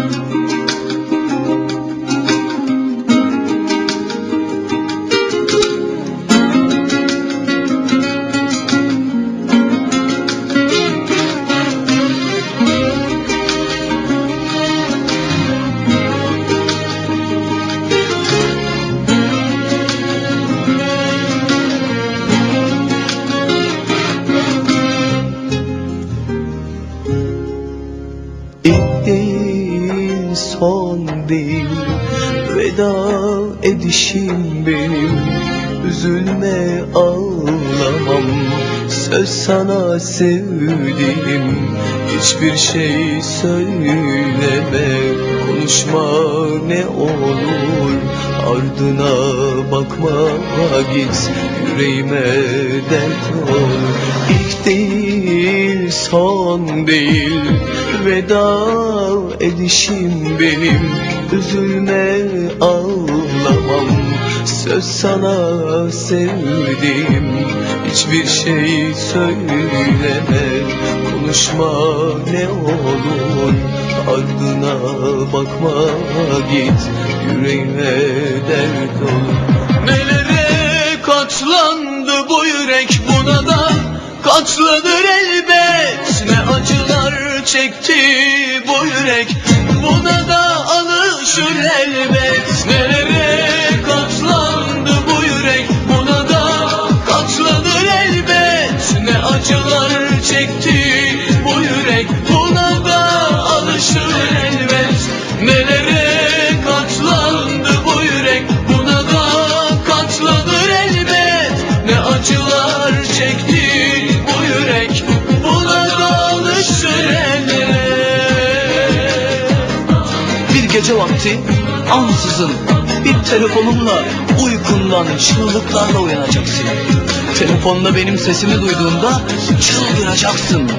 İlk son değil Veda edişim benim Üzülme ağlamam Söz sana sevdiğim. Hiçbir şey söyleme Konuşma ne olur. Ardına bakma git Yüreğime dert ol. İlk değil son değil Veda edişim benim. Üzülme ağlamam Söz sana sevdiğim Hiçbir şey söyleme Konuşma ne olur. Ardına bakma git Yüreğime dert ol Nelere katlandı bu yürek buna da Katlanır elbet. Ne acılar çekti bu yürek. Buna da alışır elbet. Nelere katlandı bu yürek? Buna da katlanır elbet. Ne acılar çekti gece vakti ansızın bir telefonumla uykundan çığlıklarla uyanacaksın. Telefonda benim sesimi duyduğunda çıldıracaksın.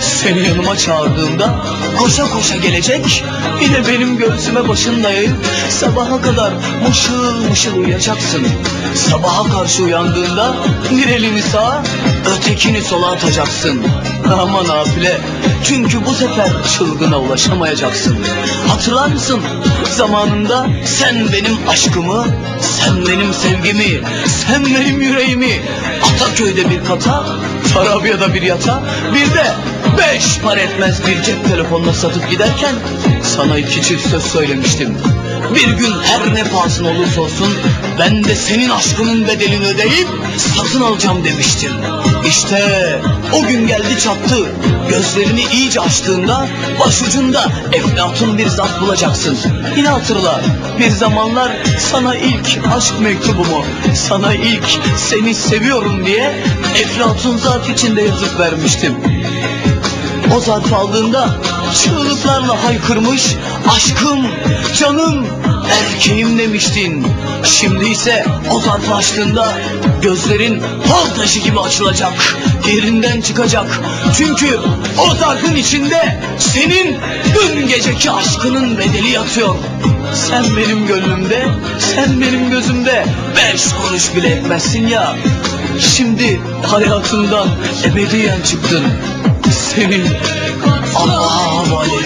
Seni yanıma çağırdığımda koşa koşa gelecek. Yine benim göğsüme başını dayayıp sabaha kadar mışıl mışıl uyuyacaksın. Sabaha karşı uyandığında bir elini sağa ötekini sola atacaksın. Aman nafile çünkü bu sefer çılgına ulaşamayacaksın. Hatırlar mısın? Zamanında sen benim aşkımı, sen benim sevgimi, sen benim yüreğimi Ataköy'de bir kata, Tarabya'da bir yata, bir de beş para etmez bir cep telefonuna satıp giderken sana iki çift söz söylemiştim. Bir gün her ne pahasına olursa olsun ben de senin aşkının bedelini ödeyip satın alacağım demiştim. İşte o gün geldi çattı. Gözlerini iyice açtığında başucunda eflatun bir zat bulacaksın. Yine hatırla bir zamanlar sana ilk aşk mektubumu, sana ilk seni seviyorum diye eflatun zat içinde yazıp vermiştim. O zarf aldığında çığlıklarla haykırmış aşkım, canım, erkeğim demiştin. Şimdi ise o zarfı açtığında gözlerin hal taşı gibi açılacak, yerinden çıkacak. Çünkü o zarfın içinde senin dün geceki aşkının bedeli yatıyor. Sen benim gönlümde, sen benim gözümde beş kuruş bile etmezsin ya. Şimdi hayatımdan ebediyen çıktın. Seni Allah'a havale